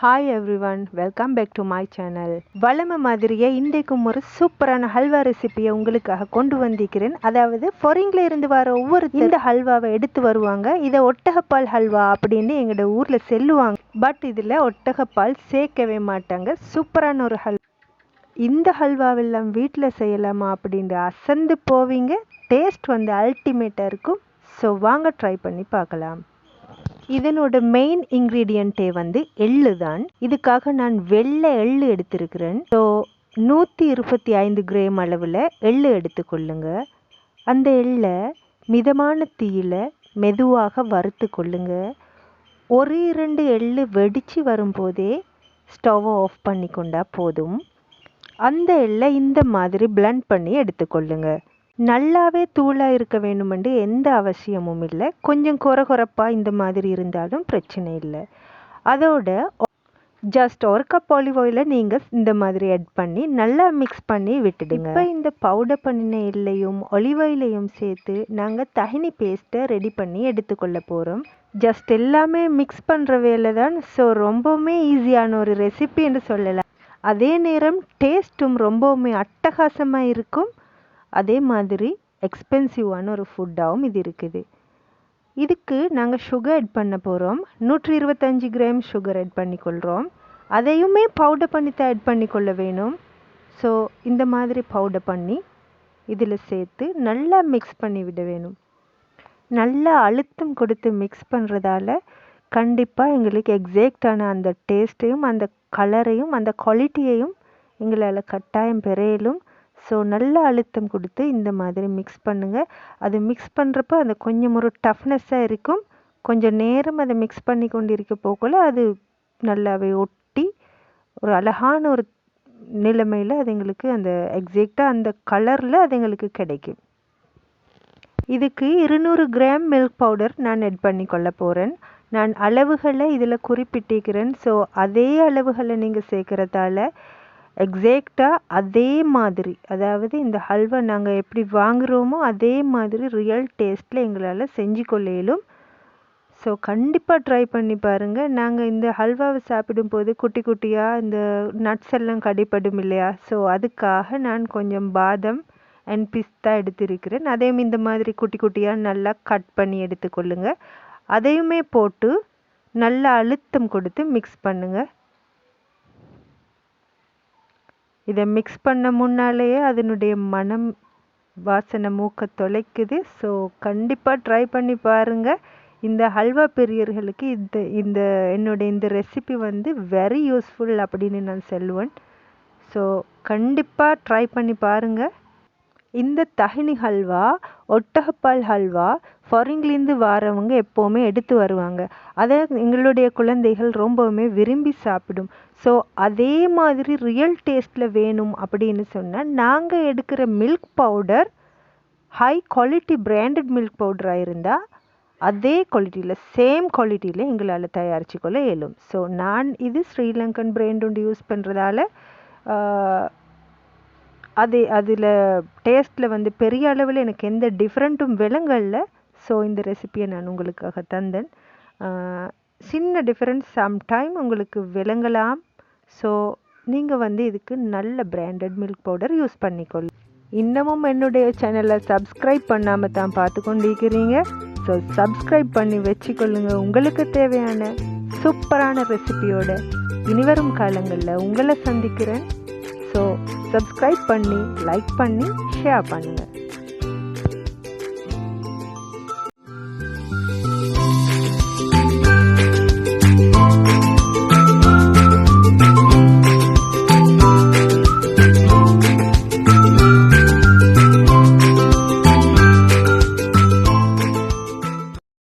Hi everyone welcome back to my channel வளமை மாதிரியே இன்றைக்கும் ஒரு சூப்பரான ஹல்வா ரெசிபியை உங்களுக்காக கொண்டு வந்திருக்கிறேன். அதாவது ஃபொரிங்கில் இருந்து வர ஒவ்வொரு இந்த ஹல்வாவை எடுத்து வருவாங்க. இதை ஒட்டகப்பால் ஹல்வா அப்படின்னு எங்களோட ஊரில் செல்லுவாங்க. பட் இதில் ஒட்டகப்பால் சேர்க்கவே மாட்டாங்க. சூப்பரான ஒரு ஹல் இந்த ஹல்வாவெல்லாம் வீட்டில் செய்யலாமா அப்படின்ட்டு அசந்து போவீங்க. டேஸ்ட் வந்து அல்டிமேட்டாக இருக்கும். ஸோ வாங்க ட்ரை பண்ணி பார்க்கலாம். இதனோட மெயின் இன்க்ரீடியண்ட்டே வந்து எள்ளு தான் இதுக்காக நான் வெள்ளை எள்ளு எடுத்திருக்கிறேன். ஸோ நூற்றி இருபத்தி ஐந்து கிராம் அளவில் எள்ளு எடுத்துக்கொள்ளுங்க. அந்த எள்ளை மிதமான தீயில் மெதுவாக வறுத்து கொள்ளுங்க. ஒரு இரண்டு எள்ளு வெடித்து வரும்போதே ஸ்டவ்வை ஆஃப் பண்ணி கொண்டா போதும். அந்த எள்ளை இந்த மாதிரி பிளண்ட் பண்ணி எடுத்துக்கொள்ளுங்க. நல்லாவே தூளாக இருக்க வேணுமென்று எந்த அவசியமும் இல்லை. கொஞ்சம் குறை குறைப்பாக இந்த மாதிரி இருந்தாலும் பிரச்சனை இல்லை. அதோட ஜஸ்ட் ஒரு கப் ஆலிவ் ஆயிலை நீங்கள் இந்த மாதிரி ஆட் பண்ணி நல்லா மிக்ஸ் பண்ணி விட்டுடுங்க. இப்போ இந்த பவுடர் பண்ணின எல்லையும் ஒலிவ் ஆயிலையும் சேர்த்து நாங்கள் தகினி பேஸ்ட்டை ரெடி பண்ணி எடுத்துக்கொள்ள போகிறோம் ஜஸ்ட் எல்லாமே மிக்ஸ் பண்ணுற வேலை தான். ஸோ ரொம்பவுமே ஈஸியான ஒரு ரெசிபின்னு சொல்லலாம். அதே நேரம் டேஸ்ட்டும் ரொம்பவுமே அட்டகாசமாக இருக்கும். அதே மாதிரி எக்ஸ்பென்சிவான ஒரு ஃபுட்டாகவும் இது இருக்குது. இதுக்கு நாங்கள் சுகர் ஆட் பண்ண போகிறோம் நூற்றி இருபத்தஞ்சி கிராம் சுகர் ஆட் பண்ணிக்கொள்கிறோம் அதையுமே பவுடர் பண்ணி தான் ஆட் பண்ணிக்கொள்ள வேணும். ஸோ இந்த மாதிரி பவுடர் பண்ணி இதில் சேர்த்து நல்லா மிக்ஸ் பண்ணி விட வேணும். நல்லா அழுத்தம் கொடுத்து மிக்ஸ் பண்ணுறதால கண்டிப்பாக எங்களுக்கு எக்ஸாக்டான அந்த டேஸ்ட்டையும் அந்த கலரையும் அந்த குவாலிட்டியையும் எங்களால் கட்டாயம் பெறையலும் ஸோ நல்ல அழுத்தம் கொடுத்து இந்த மாதிரி மிக்ஸ் பண்ணுங்கள் அது மிக்ஸ் பண்ணுறப்போ அது கொஞ்சம் ஒரு டஃப்னஸ்ஸாக இருக்கும். கொஞ்சம் நேரம் அதை மிக்ஸ் பண்ணி கொண்டு இருக்க போகல அது நல்லாவே ஒட்டி ஒரு அழகான ஒரு நிலைமையில் அது எங்களுக்கு அந்த எக்ஸாக்டாக அந்த கலரில் அது எங்களுக்கு கிடைக்கும். இதுக்கு இருநூறு கிராம் மில்க் பவுடர் நான் எட் பண்ணி கொள்ள போகிறேன் நான் அளவுகளை இதில் குறிப்பிட்டிருக்கிறேன். ஸோ அதே அளவுகளை நீங்கள் சேர்க்குறதால எக்ஸாக்டாக அதே மாதிரி. அதாவது இந்த ஹல்வா நாங்கள் எப்படி வாங்குகிறோமோ அதே மாதிரி ரியல் டேஸ்ட்டில் எங்களால் செஞ்சு கொள்ள இயலும் ஸோ கண்டிப்பாக ட்ரை பண்ணி பாருங்கள் நாங்கள் இந்த ஹல்வாவை சாப்பிடும்போது குட்டி குட்டியாக இந்த நட்ஸ் எல்லாம் கடிப்படும் இல்லையா? ஸோ அதுக்காக நான் கொஞ்சம் பாதம் அண்ட் பிஸ்தா எடுத்திருக்கிறேன். அதையும் இந்த மாதிரி குட்டி குட்டியாக நல்லா கட் பண்ணி எடுத்துக்கொள்ளுங்கள் அதையுமே போட்டு நல்லா அழுத்தம் கொடுத்து மிக்ஸ் பண்ணுங்கள் இதை மிக்ஸ் பண்ண முன்னாலேயே அதனுடைய மனம் வாசனை மூக்க தொலைக்குது. ஸோ கண்டிப்பாக ட்ரை பண்ணி பாருங்கள் இந்த ஹல்வா பிரியர்களுக்கு இந்த இந்த என்னுடைய இந்த ரெசிபி வந்து வெரி யூஸ்ஃபுல் அப்படின்னு நான் சொல்லுவேன். ஸோ கண்டிப்பாக ட்ரை பண்ணி பாருங்கள் இந்த தகினி ஹல்வா ஒட்டகப்பால் ஹல்வா ஃபாரின்லேருந்து வரவங்க எப்போவுமே எடுத்து வருவாங்க. அதை எங்களுடைய குழந்தைகள் ரொம்பவுமே விரும்பி சாப்பிடும். ஸோ அதே மாதிரி ரியல் டேஸ்ட்டில் வேணும் அப்படின்னு சொன்னால் நாங்கள் எடுக்கிற milk powder high quality branded milk பவுடராக இருந்தால் அதே குவாலிட்டியில் சேம் குவாலிட்டியில் எங்களால் தயாரித்து கொள்ள இயலும். ஸோ நான் இது ஸ்ரீலங்கன் பிராண்ட் ஒன்று யூஸ் பண்ணுறதால அது அதில் டேஸ்ட்டில் வந்து பெரிய அளவில் எனக்கு எந்த டிஃப்ரெண்ட்டும் விலங்கல்ல. ஸோ இந்த ரெசிப்பியை நான் உங்களுக்காக தந்தேன். சின்ன டிஃப்ரென்ஸ் சம்டைம் உங்களுக்கு விளங்கலாம் ஸோ நீங்கள் வந்து இதுக்கு நல்ல பிராண்டட் மில்க் பவுடர் யூஸ் பண்ணிக்கொள். இன்னமும் என்னுடைய சேனலை சப்ஸ்கிரைப் பண்ணாமல் தான் பார்த்து கொண்டிருக்கிறீங்க ஸோ சப்ஸ்கிரைப் பண்ணி வச்சுக்கொள்ளுங்க. உங்களுக்கு தேவையான சூப்பரான ரெசிபியோட இனிவரும் காலங்களில் உங்களை சந்திக்கிறேன். ஸோ சப்ஸ்கிரைப் பண்ணி லைக் பண்ணி ஷேர் பண்ணுங்கள்